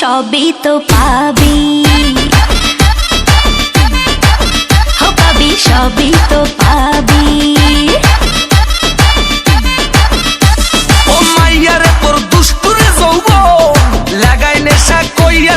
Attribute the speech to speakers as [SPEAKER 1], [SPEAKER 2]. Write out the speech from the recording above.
[SPEAKER 1] সবই তো পাবি। হো, পাবি, সবই তো পাবি।
[SPEAKER 2] ও মাইয়ারে, তোর দুষ্টুরে যৌব লাগাই নেশা কইয়া